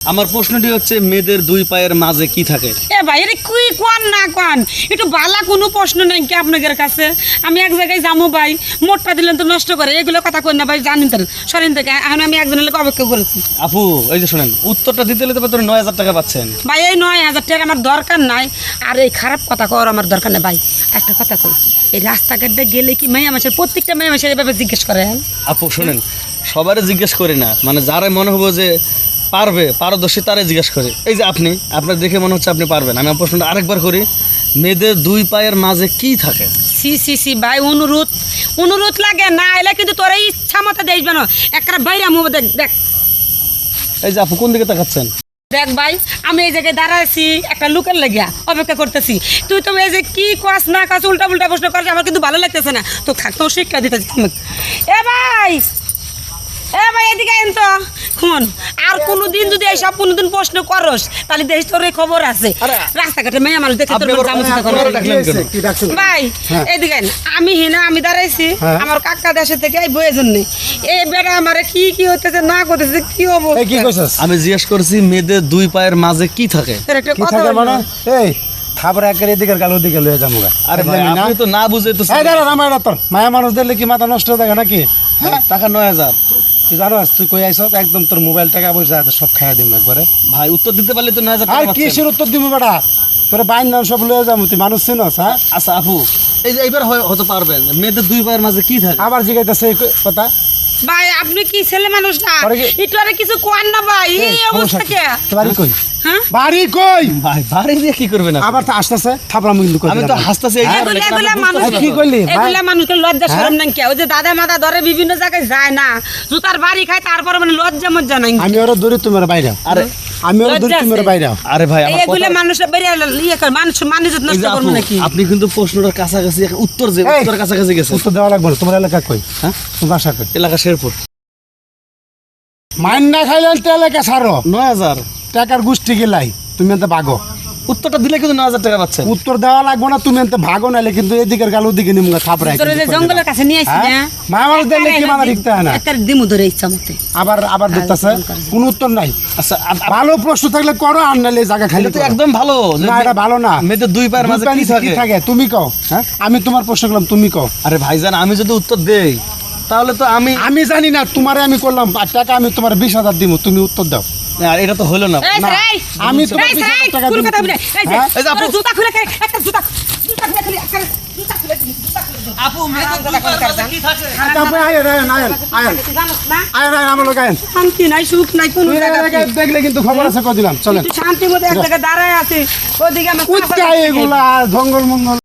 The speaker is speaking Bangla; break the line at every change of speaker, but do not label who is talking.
আমার প্রশ্নটি হচ্ছে মেয়েদের দুই পায়ের মাঝে কি থাকে?
এ ভাই এটা কুই কোয়ান না কোয়ান? একটু বালা কোনো প্রশ্ন নাই কি আপনাদের কাছে? আমি এক জায়গায় যাব ভাই মোটটা দিলেন তো নষ্ট করে। এগুলো কথা কই না ভাই জানেন তো। সরেন থেকে এখন আমি একজনের লোক অপেক্ষা করেছি।
আপু এই যে শোনেন উত্তরটা দিতে হলে তো তোর নয় হাজার টাকা পাচ্ছেন।
ভাই এই নয় হাজার টাকা আমার দরকার নাই। আর এই খারাপ কথা কর আমার দরকার নেই। ভাই একটা কথা কই এই রাস্তাঘাট গেলে কি মেয়ে মাসের প্রত্যেকটা মেয়ে মাসের এভাবে জিজ্ঞেস করে হ্যাঁ?
আপু শোনেন সবারই জিজ্ঞেস করি না। মানে যারা মনে হব যে পারবে পারদর্শী তারাই জিজ্ঞেস করে। এই যে আপনি আপনার দেখে মনে হচ্ছে আপনি পারবেন। আমি প্রশ্নটা আরেকবার করি। মেয়েদের দুই পায়ের মাঝে কি থাকে?
সি সি সি ভাই অনুরোধ। অনুরোধ লাগে না এলে কিন্তু তোর এই ইচ্ছা মতো দেখবে না একটা বাইরে আমি দেখ দেখ।
এই যে আপু কোন দিকে তাকাচ্ছেন?
দেখ ভাই আমি এই জায়গায় দাঁড়াইছি একটা লুকের লাগিয়া অপেক্ষা করতেছি। তুই তো এই যে কি কাজ না কাজ উল্টা উল্টা প্রশ্ন করছিস আমার কিন্তু ভালো লাগতেছে না। তো থাক তো শিক্ষা থাম। এ ভাই! এ ভাই এদিকে এন তো। শুন আর কোনোদিন যদি এইসব কোনোদিন প্রশ্ন করস তাহলে দেশ তোর এই খবর আছে। রাস্তাঘাটে মেয়ে আমার দেখে তোর? ভাই এদিকে আইন। আমি হিনা আমি দাঁড়াইছি
হ্যাঁ।
আমার কাকা দেশে থেকে এই বইয়ের জন্য। এই বেটা আমারে কি কি হইতেছে না করতেছে কি
এই কি কইছস?
আমি জিজ্ঞেস করছি মেয়েদের দুই পায়ের মাঝে কি থাকে।
মানে? এই খাবার একের এদিকের গাল ওদিকে লয়ে যাব
আরে। আপনি তো না বুঝে তো
এই দাঁড়া রামায়ণ তোর মায়া মানুষ দেখলে কি মাথা নষ্ট হয়ে থাকে নাকি?
টাকা নয় হাজার।
তুই জানো তুই কই আইস? একদম তোর মোবাইল টাকা পয়সা সব খাইয়া দিম একবারে।
ভাই উত্তর দিতে পারলে তো না
আর কিসের উত্তর দিব বেটা? তোর বাইন নাম সব লয়ে যাব তুই মানুষ চিনস হ্যাঁ?
আচ্ছা আপু এই যে এইবার হতে পারবেন। মেয়েদের দুই পায়ের মাঝে কি থাকে?
আবার এই কথা।
ভাই আপনি কি ছেলে মানুষ না?
কি-
একটু আরে কিছু কোয়ান না ভাই এই অবস্থা কে?
বাড়ি কই?
হ্যাঁ?
বাড়ি কই?
ভাই বাড়ি দিয়ে কি করবে না
আবার তো আসতেছে কিন্তু কই
আমি তো। হাসতেছি
এগুলা মানুষ
কি কইলি?
এগুলা মানুষকে লজ্জা
হ্যাঁ?
শরম নাই কে? ওই যে দাদা মাদা ধরে বিভিন্ন জায়গায় যায় না। জুতার বাড়ি খায় তারপর মানে লজ্জা মজ্জা নাই।
আমি ওরা দূরে তোমার বাইরে।
আরে
আমি। বাইরে।
আরে ভাই আমার
এগুলা ইয়ে করে মানুষ মানুষ নষ্ট
যে
নাকি?
আপনি কিন্তু প্রশ্নটার কাছাকাছি উত্তর যে উত্তর কাছাকাছি গেছে
উত্তর দেওয়া লাগবে তোমার এলাকা কই?
হ্যাঁ?
তোমার বাসা কই?
এলাকা শেরপুর।
মাইন না খাইলে এলাকা সারো
নয় হাজার।
টাকার গোষ্ঠী গেলাই তুমি এটা ভাগো
উত্তরটা দিলে কিন্তু নয় হাজার টাকা পাচ্ছেন
উত্তর দেওয়া লাগবে না তুমি এতে ভাগো নাইলে কিন্তু এদিকের গাল ওদিকে নিমুগা থাপড়াই
তোর জঙ্গলের কাছে নিয়ে আসি
হ্যাঁ?
না।
মা মানুষ দেখলে কি মাথা ঠিকতে হয় না?
একটা দিমু ধরে ইচ্ছা মতে।
আবার আবার দেখতেছে কোন উত্তর নাই।
আচ্ছা
ভালো প্রশ্ন থাকলে করো আর নাইলে জায়গা খালি
তো একদম ভালো।
না এটা ভালো না।
মেয়েদের দুই পায়ের মাঝে কি থাকে?
তুমি কও হ্যাঁ? আমি তোমার প্রশ্ন করলাম তুমি কও।
আরে ভাইজান আমি যদি উত্তর দেই তাহলে তো আমি
আমি জানি না তোমারে আমি করলাম আর টাকা আমি তোমার বিশ হাজার দিব তুমি উত্তর দাও।
আর এটা তো হলো না।
আমি তোমার বিশ হাজার টাকা দিব। হ্যাঁ?
জুতা খুলে একটা জুতা, খুলে খুলে।
আপু।
শান্তি নাই সুখ নাই কোন
দেখলে কিন্তু খবর আছে কদিলাম চলেন।
শান্তি মতো এক জায়গায় দাঁড়ায় আছিস ওদিকে
জঙ্গল মঙ্গল।